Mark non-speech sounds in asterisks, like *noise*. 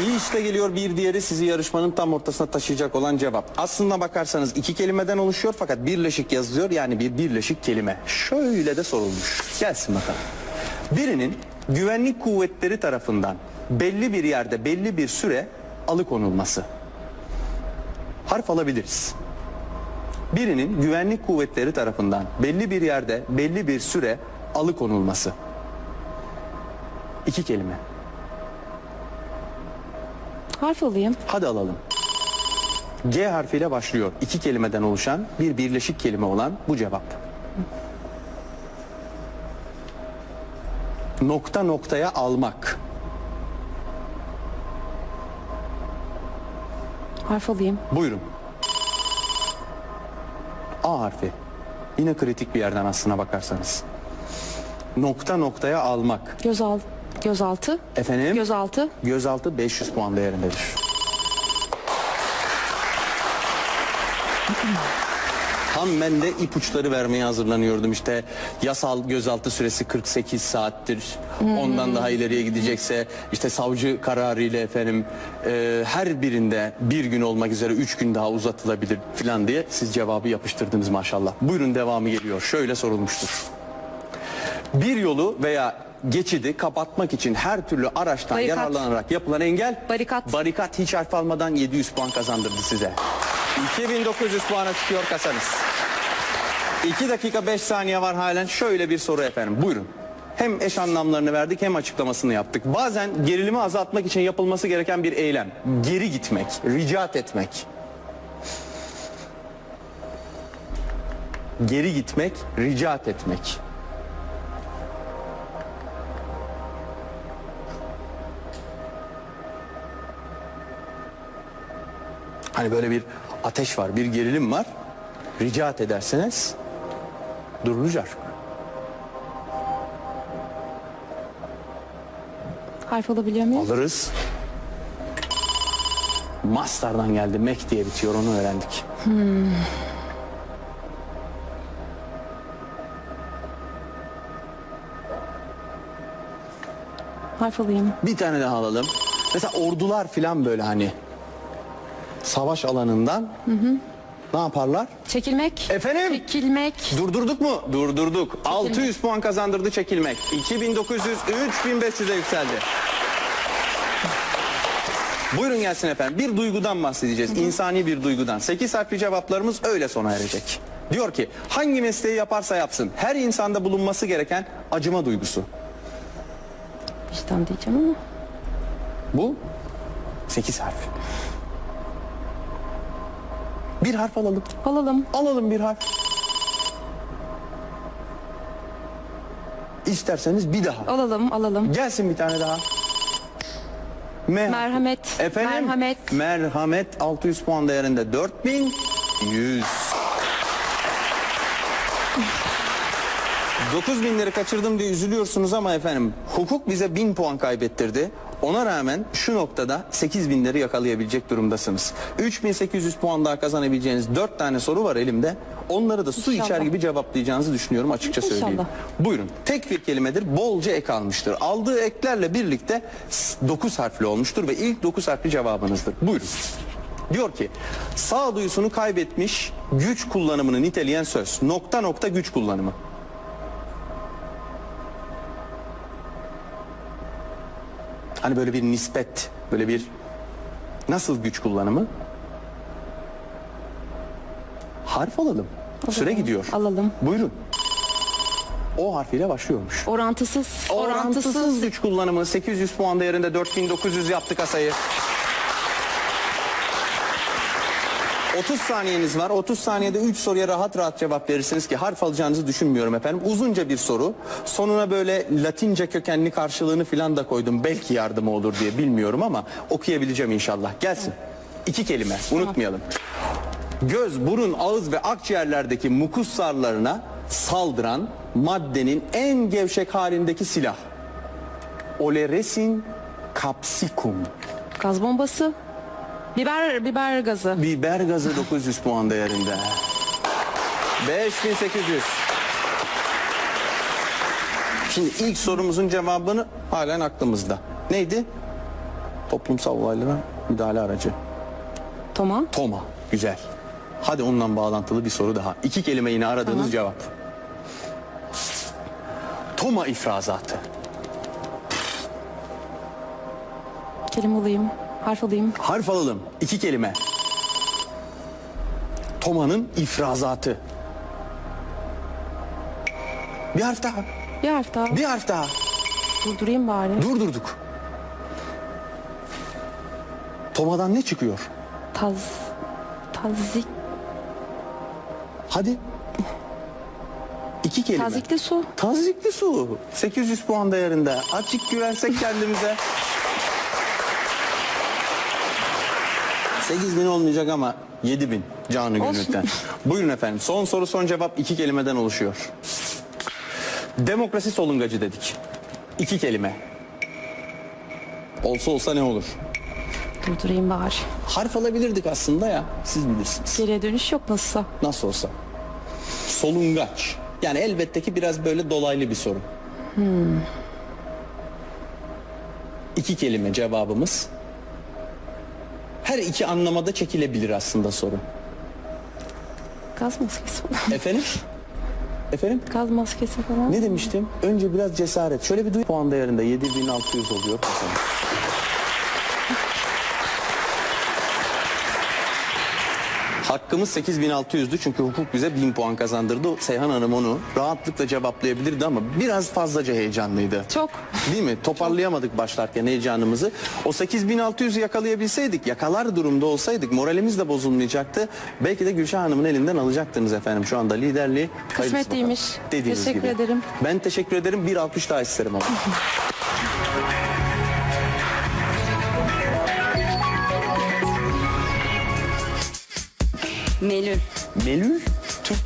İyi işte geliyor bir diğeri sizi yarışmanın tam ortasına taşıyacak olan cevap. Aslında bakarsanız iki kelimeden oluşuyor fakat birleşik yazılıyor yani bir birleşik kelime. Şöyle de sorulmuş. Gelsin bakalım. Birinin güvenlik kuvvetleri tarafından belli bir yerde belli bir süre alıkonulması. Harf alabiliriz. Birinin güvenlik kuvvetleri tarafından belli bir yerde belli bir süre alıkonulması. İki kelime. Harf alayım. Hadi alalım. G harfiyle başlıyor. İki kelimeden oluşan bir birleşik kelime olan bu cevap. Nokta noktaya almak. Harf alayım. Buyurun. A harfi. Yine kritik bir yerden aslına bakarsanız. Nokta noktaya almak. Gözal gözaltı. Efendim? Gözaltı. Gözaltı 500 puan değerindedir. Tam ben de ipuçları vermeye hazırlanıyordum işte yasal gözaltı süresi 48 saattir ondan daha ileriye gidecekse işte savcı kararı ile efendim e, her birinde bir gün olmak üzere üç gün daha uzatılabilir filan diye siz cevabı yapıştırdınız maşallah. Buyurun devamı geliyor şöyle sorulmuştur. Bir yolu veya geçidi kapatmak için her türlü araçtan Barikat. yararlanarak yapılan engel Barikat. Barikat hiç harf almadan 700 puan kazandırdı size. 2900 puana çıkıyor kasanız. 2 dakika 5 saniye var halen. Şöyle bir soru efendim. Buyurun. Hem eş anlamlarını verdik hem açıklamasını yaptık. Bazen gerilimi azaltmak için yapılması gereken bir eylem. Geri gitmek, ricat etmek. Geri gitmek, ricat etmek. Hani böyle bir ateş var, bir gerilim var. Ricat ederseniz durulacak. Harf alabiliyor muyum? Alırız. Master'dan geldi. Mac diye bitiyor onu öğrendik. Harf alayım. Bir tane daha alalım. Mesela ordular filan böyle hani savaş alanından ne yaparlar? Çekilmek. Efendim? Çekilmek. Durdurduk mu? Durdurduk. 600 puan kazandırdı çekilmek. 2900 3500'e yükseldi. Buyurun gelsin efendim. Bir duygudan bahsedeceğiz. İnsani bir duygudan. 8 harfli cevaplarımız öyle sona erecek. Diyor ki hangi mesleği yaparsa yapsın her insanda bulunması gereken acıma duygusu. Vicdan diyeceğim ama. Bu 8 harf. Bir harf alalım. Alalım. Alalım bir harf. İsterseniz bir daha. Alalım. Alalım. Gelsin bir tane daha. Me Merhamet. Efendim? Merhamet. Merhamet 600 puan değerinde 4100. 9000'leri kaçırdım diye üzülüyorsunuz ama efendim hukuk bize 1000 puan kaybettirdi. Ona rağmen şu noktada 8000'leri yakalayabilecek durumdasınız. 3800 puan daha kazanabileceğiniz 4 tane soru var elimde. Onları da su İnşallah. içer gibi cevaplayacağınızı düşünüyorum açıkça İnşallah. söyleyeyim. Buyurun. Tek bir kelimedir. Bolca ek almıştır. Aldığı eklerle birlikte 9 harfli olmuştur ve ilk 9 harfli cevabınızdır. Buyurun. Diyor ki sağduyusunu kaybetmiş güç kullanımını niteleyen söz. Nokta nokta güç kullanımı. Hani böyle bir nispet, böyle bir nasıl güç kullanımı? Harf alalım. Süre gidiyor. Alalım. Buyurun. O harfiyle başlıyormuş. Orantısız. Orantısız güç kullanımı 800 puan değerinde 4900 yaptı kasayı. 30 saniyeniz var. 30 saniyede 3 soruya rahat rahat cevap verirsiniz ki harf alacağınızı düşünmüyorum efendim. Uzunca bir soru. Sonuna böyle Latince kökenli karşılığını filan da koydum. Belki yardımı olur diye bilmiyorum ama okuyabileceğim inşallah. Gelsin. İki kelime unutmayalım. Göz, burun, ağız ve akciğerlerdeki mukus zarlarına saldıran maddenin en gevşek halindeki silah. Oleresin capsicum. Gaz bombası. Biber biber gazı. Biber gazı 900 puan değerinde. 5800. Şimdi ilk sorumuzun cevabını halen aklımızda. Neydi? Toplumsal olaylara müdahale aracı. Toma. Toma. Güzel. Hadi onunla bağlantılı bir soru daha. İki kelime yine aradığınız Tamam. cevap. Toma ifrazatı. Kelime alayım. Harf alayım. Harf alalım. İki kelime. Toma'nın ifrazatı. Bir harf daha. Bir harf daha. Bir harf daha. Durdurayım bari. Durdurduk. Toma'dan ne çıkıyor? Taz. Tazik. Hadi. İki kelime. Tazikli su. Tazikli su. 800 puan değerinde. Açık güvensek kendimize. 8000 olmayacak ama 7000 canı Olsun. gönülden. Buyurun efendim. Son soru son cevap iki kelimeden oluşuyor. Demokrasi solungacı dedik. İki kelime. Olsa olsa ne olur? Durdurayım bari. Harf alabilirdik aslında ya. Siz bilirsiniz. Geriye dönüş yok nasılsa. Nasıl olsa. Solungaç. Yani elbette ki biraz böyle dolaylı bir soru. İki kelime cevabımız. Her iki anlamada çekilebilir aslında soru. Gaz maskesi falan. Efendim? Efendim? Gaz maskesi falan. Ne demiştim? Önce biraz cesaret. Şöyle bir duy puan değerinde 7600 oluyor. Hakkımız 8600'dü çünkü hukuk bize 1000 puan kazandırdı. Seyhan Hanım onu rahatlıkla cevaplayabilirdi ama biraz fazlaca heyecanlıydı. Çok. Değil mi? Toparlayamadık başlarken heyecanımızı. O 8600'ü yakalayabilseydik, yakalar durumda olsaydık moralimiz de bozulmayacaktı. Belki de Gülşah Hanım'ın elinden alacaktınız efendim şu anda liderliği. Kısmetliymiş. Dediğiniz Teşekkür gibi. ederim. Ben teşekkür ederim. Bir alkış daha isterim ama. *laughs* Melül. Melül Türkçe